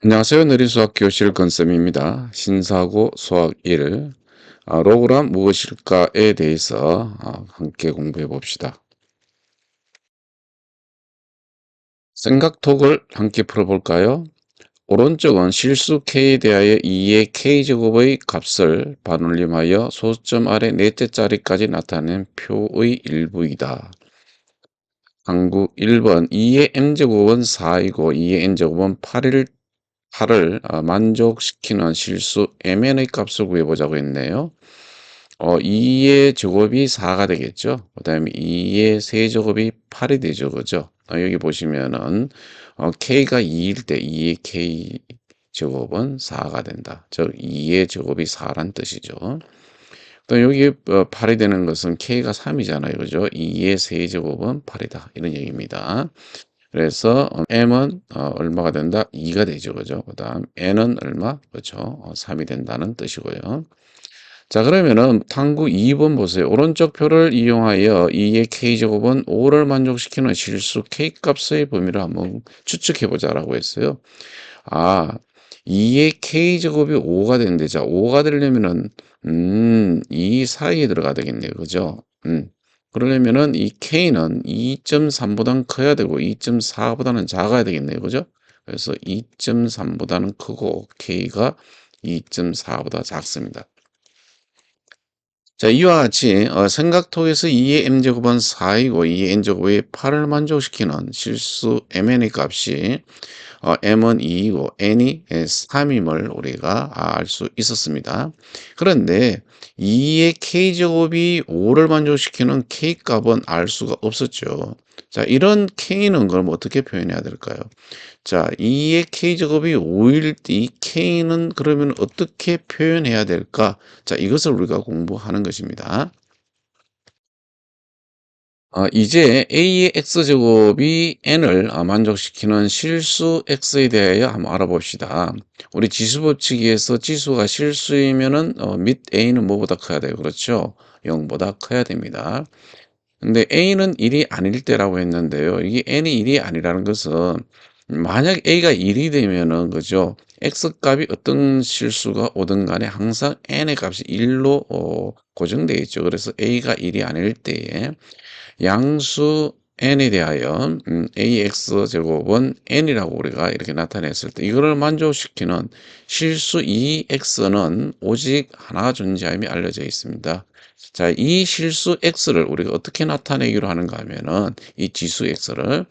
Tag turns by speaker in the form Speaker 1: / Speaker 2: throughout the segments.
Speaker 1: 안녕하세요. 느린수학 교실 건쌤입니다. 신사고 수학 1 아, 로그란 무엇일까에 대해서 아, 함께 공부해 봅시다. 생각톡을 함께 풀어볼까요? 오른쪽은 실수 k에 대하여 2의 k제곱의 값을 반올림하여 소점 아래 넷째 자리까지 나타낸 표의 일부이다. 항구 1번 2의 m제곱은 4이고 2의 n제곱은 8일 8을 어, 만족시키는 실수 mn의 값을 구해보자고 했네요. 어, 2의 제곱이 4가 되겠죠. 그 다음에 2의 세제곱이 8이 되죠. 그죠? 어, 여기 보시면은 어, k가 2일 때 2의 k 제곱은 4가 된다. 즉 2의 제곱이 4란 뜻이죠. 또 여기 8이 어, 되는 것은 k가 3이잖아요. 그죠? 2의 세제곱은 8이다. 이런 얘기입니다. 그래서 m은 어, 얼마가 된다? 2가 되죠. 그죠? 그 다음 n은 얼마? 그렇죠. 3이 된다는 뜻이고요. 자 그러면은 탐구 2번 보세요. 오른쪽 표를 이용하여 2의 k제곱은 5를 만족시키는 실수 k값의 범위를 한번 추측해 보자 라고 했어요. 아 2의 k제곱이 5가 되는데 자 5가 되려면은 음, 이 사이에 들어가야 되겠네요. 그죠? 음. 그러려면은 이 k는 2.3보다는 커야 되고 2.4보다는 작아야 되겠네요. 그죠? 그래서 2.3보다는 크고 k가 2.4보다 작습니다. 자, 이와 같이 어, 생각톡에서 2의 m제곱은 4이고 2의 n제곱의 8을 만족시키는 실수 mn의 값이 어, m은 2이고 n이 3임을 우리가 알 수 있었습니다. 그런데 2의 k제곱이 5를 만족시키는 k값은 알 수가 없었죠. 자, 이런 k는 그럼 어떻게 표현해야 될까요? 자, 2의 k제곱이 5일 이 k는 그러면 어떻게 표현해야 될까? 자, 이것을 우리가 공부하는 것입니다. 어, 이제 a의 x제곱이 n을 어, 만족시키는 실수 x에 대하여 한번 알아봅시다. 우리 지수법칙에서 지수가 실수이면은 어, 및 a는 뭐보다 커야 돼요. 그렇죠? 0보다 커야 됩니다. 근데 a는 1이 아닐 때라고 했는데요. 이게 n이 1이 아니라는 것은 만약 a가 1이 되면은 그죠? x 값이 어떤 실수가 오든 간에 항상 n의 값이 1로 어, 고정되어 있죠. 그래서 a가 1이 아닐 때에 양수 n에 대하여 음, ax 제곱은 n이라고 우리가 이렇게 나타냈을 때 이거를 만족시키는 실수 2x는 오직 하나 존재함이 알려져 있습니다. 자, 이 실수 x를 우리가 어떻게 나타내기로 하는가 하면은 이 지수 x를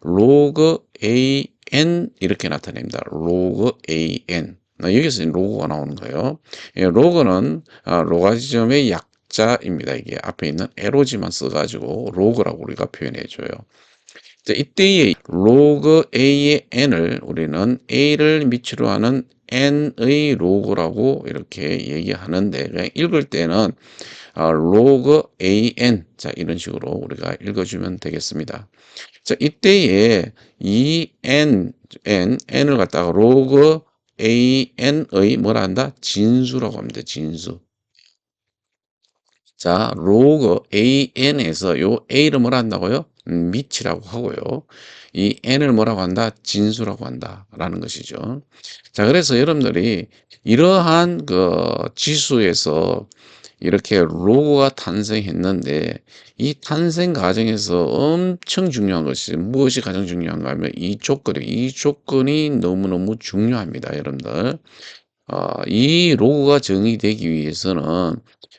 Speaker 1: 로그 an 이렇게 나타냅니다. 로그 an. 여기서 로그가 나오는 거예요. 예, 로그는 아, 로가 지점의 약 자입니다. 이게 앞에 있는 에로지만 써가지고 로그라고 우리가 표현해줘요. 자, 이때의 로그 a의 n을 우리는 a를 미치로 하는 n의 로그라고 이렇게 얘기하는데 그냥 읽을 때는 아, 로그 an 자 이런 식으로 우리가 읽어주면 되겠습니다. 자 이때에 이 n n n을 갖다가 로그 an의 뭐라 한다 진수라고 합니다. 진수. 자, 로그 an에서 요 a를 뭐라 한다고요? 음, 밑이라고 하고요. 이 n을 뭐라고 한다? 진수라고 한다라는 것이죠. 자, 그래서 여러분들이 이러한 그 지수에서 이렇게 로고가 탄생했는데 이 탄생 과정에서 엄청 중요한 것이 무엇이 가장 중요한가 하면 이 조건이 이 조건이 너무너무 중요합니다, 여러분들. 어, 이 로고가 정의되기 위해서는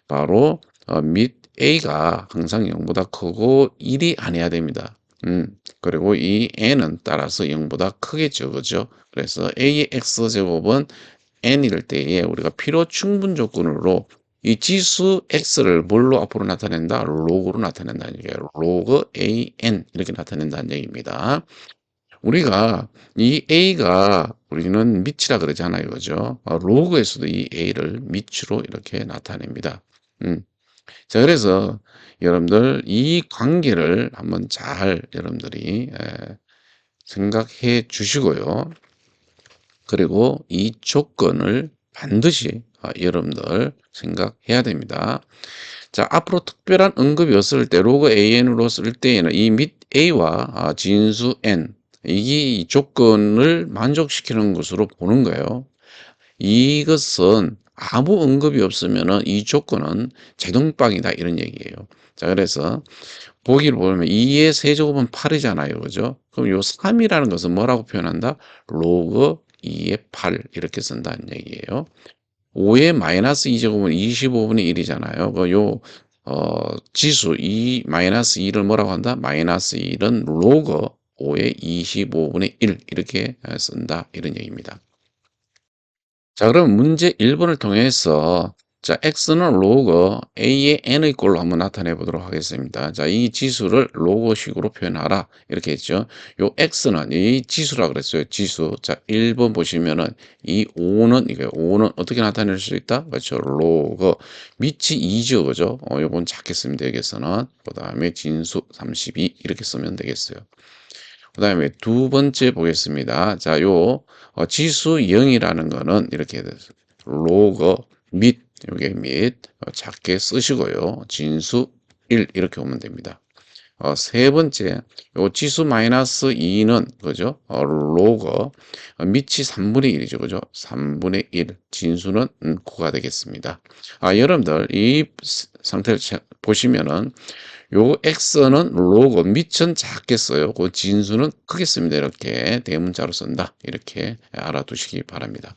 Speaker 1: 바로 어, 및 a가 항상 0보다 크고 1이 아니어야 됩니다. 음, 그리고 이 n은 따라서 0보다 크겠죠. 그죠? 그래서 a의 x제곱은 n일 때에 우리가 필요 충분 조건으로 이 지수 x를 뭘로 앞으로 나타낸다? 로그로 나타낸다는 얘기예요. 로그 an 이렇게 나타낸다는 얘기입니다. 우리가 이 a가 우리는 밑이라 그러잖아요. 그죠? 어, 로그에서도 이 a를 밑으로 이렇게 나타냅니다. 음. 자, 그래서 여러분들 이 관계를 한번 잘 여러분들이 생각해 주시고요. 그리고 이 조건을 반드시 아, 여러분들 생각해야 됩니다. 자, 앞으로 특별한 언급이 없을 때 로그 an으로 쓸 때에는 이 밑 a와 아, 진수 n 이 조건을 만족시키는 것으로 보는 거예요. 이것은 아무 언급이 없으면은 이 조건은 제동빵이다 이런 얘기예요. 자 그래서 보기를 보면 2의 세제곱은 8이잖아요. 그죠? 그럼 요 3이라는 것은 뭐라고 표현한다? 로그 2의 8 이렇게 쓴다는 얘기예요. 5의 마이너스 2제곱은 25분의 1이잖아요. 그요 어, 지수 2 마이너스 2를 뭐라고 한다? 마이너스 1은 로그 5의 25분의 1 이렇게 쓴다 이런 얘기입니다. 자, 그럼 문제 1번을 통해서 자, x는 로그 a의 n의 꼴로 한번 나타내 보도록 하겠습니다. 자, 이 지수를 로그식으로 표현하라. 이렇게 했죠. 요 x는 이 지수라 그랬어요. 지수. 자, 1번 보시면은 이 5는 이게 5는 어떻게 나타낼 수 있다? 그렇죠. 로그 밑이 2죠. 그죠? 어, 요건 작게 쓰면 되겠어는. 그다음에 진수 32 이렇게 쓰면 되겠어요. 그 다음에 두 번째 보겠습니다. 자, 요 어, 지수 0이라는 거는 이렇게 로그 및 요게 및 어, 작게 쓰시고요. 진수 1 이렇게 오면 됩니다. 어, 세 번째, 요 지수 마이너스 2는 그죠? 어, 로그 어, 밑이 3분의 1이죠. 그죠? 3분의 1 진수는 음, 9가 되겠습니다. 아, 여러분들 이 상태를 보시면은 요 x는 로그 밑은 작게 써요. 그 진수는 크게 씁니다. 이렇게 대문자로 쓴다. 이렇게 알아두시기 바랍니다.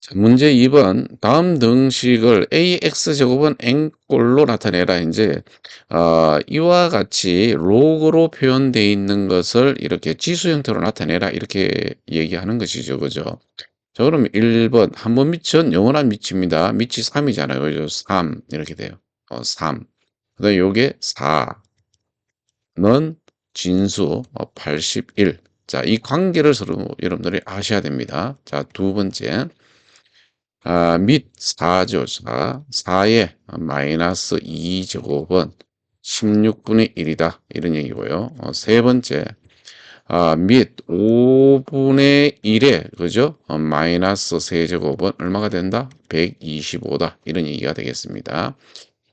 Speaker 1: 자, 문제 2번 다음 등식을 ax제곱은 n꼴로 나타내라. 이제 어, 이와 같이 로그로 표현되어 있는 것을 이렇게 지수 형태로 나타내라. 이렇게 얘기하는 것이죠. 그죠? 자 그럼 1번. 한번 밑은 영원한 밑입니다. 밑이 3이잖아요. 그죠? 3 이렇게 돼요. 어, 3 그 다음에 요게 4는 진수 81. 어, 자, 이 관계를 서로 여러분들이 아셔야 됩니다. 자, 두 번째. 아, 밑 4죠. 4. 4의 마이너스 2제곱은 16분의 1이다. 이런 얘기고요. 어, 세 번째. 아, 및 5분의 1에 그죠? 어, 마이너스 세제곱은 얼마가 된다? 125다. 이런 얘기가 되겠습니다.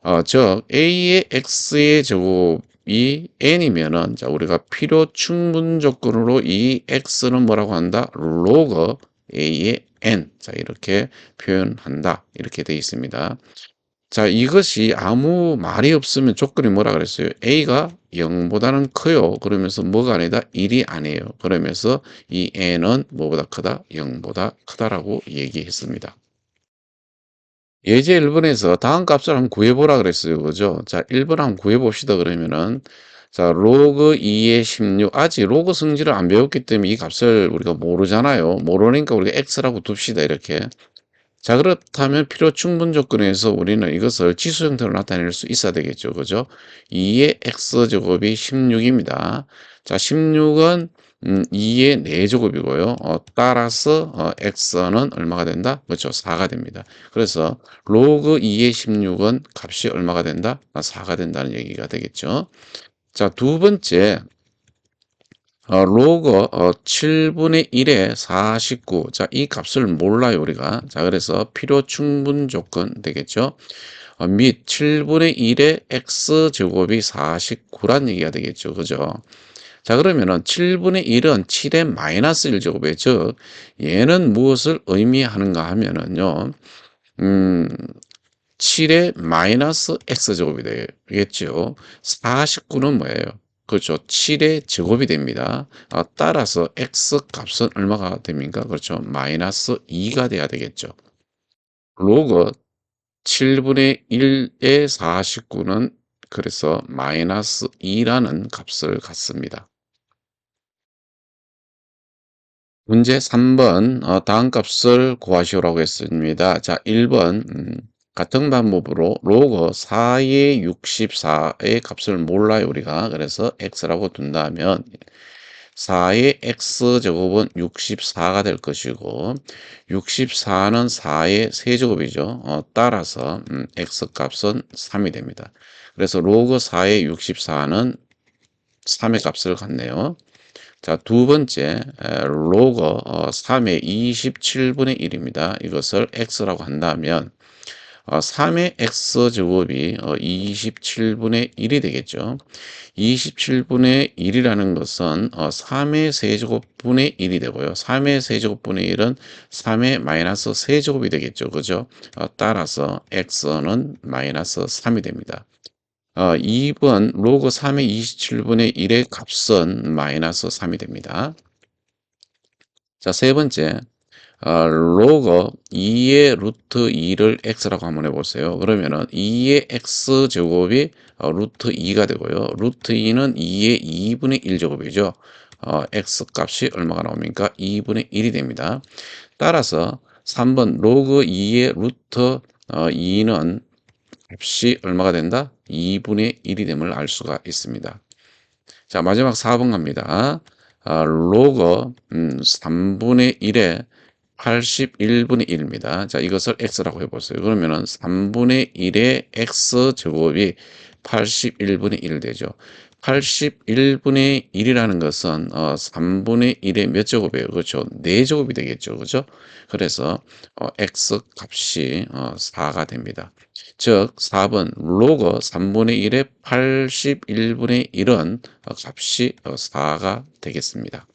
Speaker 1: 어, 즉 a의 x의 제곱이 n이면은 자 우리가 필요 충분 조건으로 이 x는 뭐라고 한다? 로그 a의 n 자 이렇게 표현한다 이렇게 되어 있습니다. 자 이것이 아무 말이 없으면 조건이 뭐라 그랬어요? a가 0보다는 커요. 그러면서 뭐가 아니다? 1이 아니에요. 그러면서 이 n은 뭐보다 크다? 0보다 크다라고 얘기했습니다. 예제 1번에서 다음 값을 한번 구해보라 그랬어요. 그죠? 자, 1번 한번 구해봅시다. 그러면은, 자, 로그 2의 16. 아직 로그 성질을 안 배웠기 때문에 이 값을 우리가 모르잖아요. 모르니까 우리가 x라고 둡시다. 이렇게. 자, 그렇다면 필요 충분 조건에서 우리는 이것을 지수 형태로 나타낼 수 있어야 되겠죠. 그죠? 2의 x제곱이 16입니다. 자, 16은 음, 2의 4제곱이고요. 어, 따라서 어, x는 얼마가 된다? 그렇죠. 4가 됩니다. 그래서 로그 2의 16은 값이 얼마가 된다? 4가 아, 된다는 얘기가 되겠죠. 자, 두 번째 어, 로그 어, 7분의 1에 49. 자, 이 값을 몰라요, 우리가. 자, 그래서 필요 충분 조건 되겠죠. 어, 및 7분의 1에 x제곱이 49란 얘기가 되겠죠. 그죠? 자, 그러면은 7분의 1은 7의 마이너스 1제곱에 즉, 얘는 무엇을 의미하는가 하면은요, 음, 7의 마이너스 x제곱이 되겠죠. 49는 뭐예요? 그렇죠. 7의 제곱이 됩니다. 아, 따라서 x 값은 얼마가 됩니까? 그렇죠. 마이너스 2가 돼야 되겠죠. 로그 7분의 1의 49는 그래서 마이너스 2라는 값을 갖습니다. 문제 3번 어, 다음 값을 구하시오라고 했습니다. 자 1번 음, 같은 방법으로 로그 4의 64의 값을 몰라요 우리가 그래서 x라고 둔다면 4의 x제곱은 64가 될 것이고 64는 4의 세제곱이죠. 어, 따라서 음, x값은 3이 됩니다. 그래서 로그 4의 64는 3의 값을 갖네요. 자, 두 번째, 로그 3의 어, 27분의 1입니다. 이것을 x라고 한다면, 어, 3의 x 제곱이 어, 27분의 1이 되겠죠. 27분의 1이라는 것은 어, 3의 세제곱분의 1이 되고요. 3의 세제곱분의 1은 3의 마이너스 세제곱이 되겠죠. 그죠? 어, 따라서 x는 마이너스 3이 됩니다. 어, 2번 로그 3의 27분의 1의 값은 마이너스 3이 됩니다. 자, 세 번째. 어, 로그 2의 루트 2를 x라고 한번 해보세요. 그러면은 2의 x 제곱이 어, 루트 2가 되고요. 루트 2는 2의 2분의 1 제곱이죠. 어, x 값이 얼마가 나옵니까? 2분의 1이 됩니다. 따라서 3번 로그 2의 루트 어, 2는 값이 얼마가 된다? 2분의 1이 됨을 알 수가 있습니다. 자, 마지막 4번 갑니다. 아, 로그 음, 3분의 1에 81분의 1입니다. 자, 이것을 x라고 해보세요. 그러면은 3분의 1의 x 제곱이 81분의 1 되죠. 81분의 1이라는 것은 어, 3분의 1의 몇 제곱이에요? 그렇죠. 4제곱이 되겠죠. 그죠? 그래서 어, x 값이 어, 4가 됩니다. 즉 4번 로그 3분의 1의 81분의 1은 어, 값이 어, 4가 되겠습니다.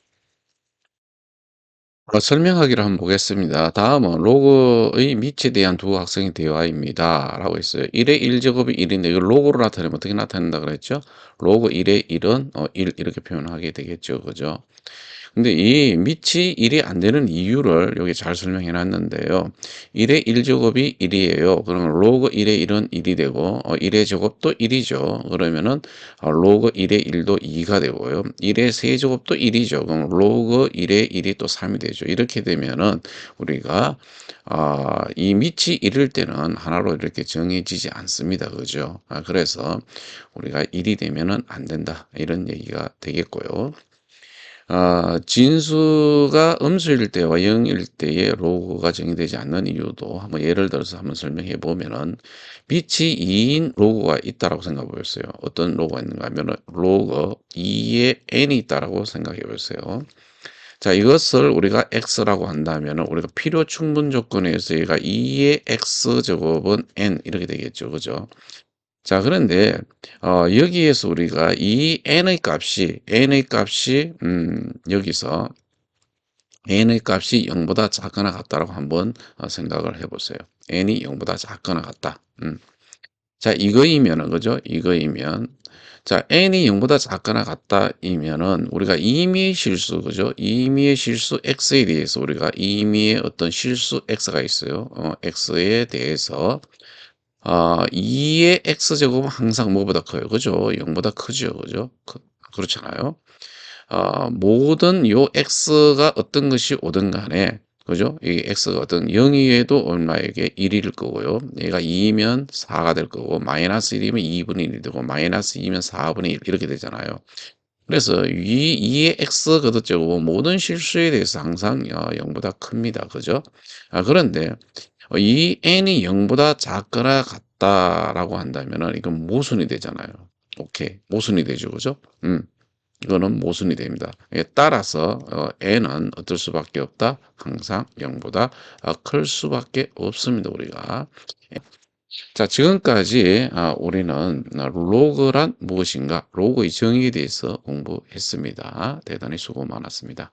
Speaker 1: 어, 설명하기를 한번 보겠습니다. 다음은 로그의 밑에 대한 두 학생의 대화입니다. 라고 있어요. 1 의 1 제곱이 1 인데 이걸 로그로 나타내면 어떻게 나타낸다 그랬죠? 로그 1 의 1 은 어, 1 이렇게 표현하게 되겠죠. 그죠? 근데 이 밑이 1이 안 되는 이유를 여기 잘 설명해 놨는데요. 1의 1제곱이 1이에요. 그러면 로그 1의 1은 1이 되고 어, 1의 제곱도 1이죠. 그러면은 어, 로그 1의 1도 2가 되고요. 1의 세제곱도 1이죠. 그럼 로그 1의 1이 또 3이 되죠. 이렇게 되면은 우리가 아, 이 밑이 1일 때는 하나로 이렇게 정해지지 않습니다. 그죠? 아, 그래서 우리가 1이 되면은 안 된다. 이런 얘기가 되겠고요. 아, 진수가 음수일 때와 0일 때의 로그가 정의되지 않는 이유도 한번 예를 들어서 한번 설명해 보면은 빛이 2인 로그가 있다라고 생각해 보였어요. 어떤 로그가 있는가 하면 로그 2의 n이 있다라고 생각해 보세요. 자, 이것을 우리가 x라고 한다면 우리가 필요 충분 조건에서 얘가 2의 x 제곱은 n 이렇게 되겠죠. 그죠? 자, 그런데 어, 여기에서 우리가 이 n의 값이 n의 값이 음, 여기서 n의 값이 0보다 작거나 같다라고 한번 어, 생각을 해보세요. n이 0보다 작거나 같다. 음. 자, 이거이면은 그죠? 이거이면 자, n이 0보다 작거나 같다이면은 우리가 임의의 실수 그죠? 임의의 실수 x에 대해서 우리가 임의의 어떤 실수 x가 있어요. 어, x에 대해서 아, 2의 x제곱은 항상 뭐보다 커요. 그죠? 0보다 크죠. 그죠? 그, 그렇잖아요. 아, 모든 요 x가 어떤 것이 오든 간에 그죠? 이 x가 어떤 0이에도 얼마에게 1일 거고요. 얘가 2면 4가 될 거고 마이너스 1이면 2분의 1이 되고 마이너스 2면 4분의 1 이렇게 되잖아요. 그래서 이 2의 x 거듭제곱 모든 실수에 대해서 항상 0보다 큽니다. 그죠? 아, 그런데 어, 이 n이 0보다 작거나 같다라고 한다면은 이건 모순이 되잖아요. 오케이. 모순이 되죠. 그죠? 음. 이거는 모순이 됩니다. 따라서 어, n은 어떨 수밖에 없다. 항상 0보다 어, 클 수밖에 없습니다. 우리가. 자, 지금까지 아, 우리는 로그란 무엇인가, 로그의 정의에 대해서 공부했습니다. 대단히 수고 많았습니다.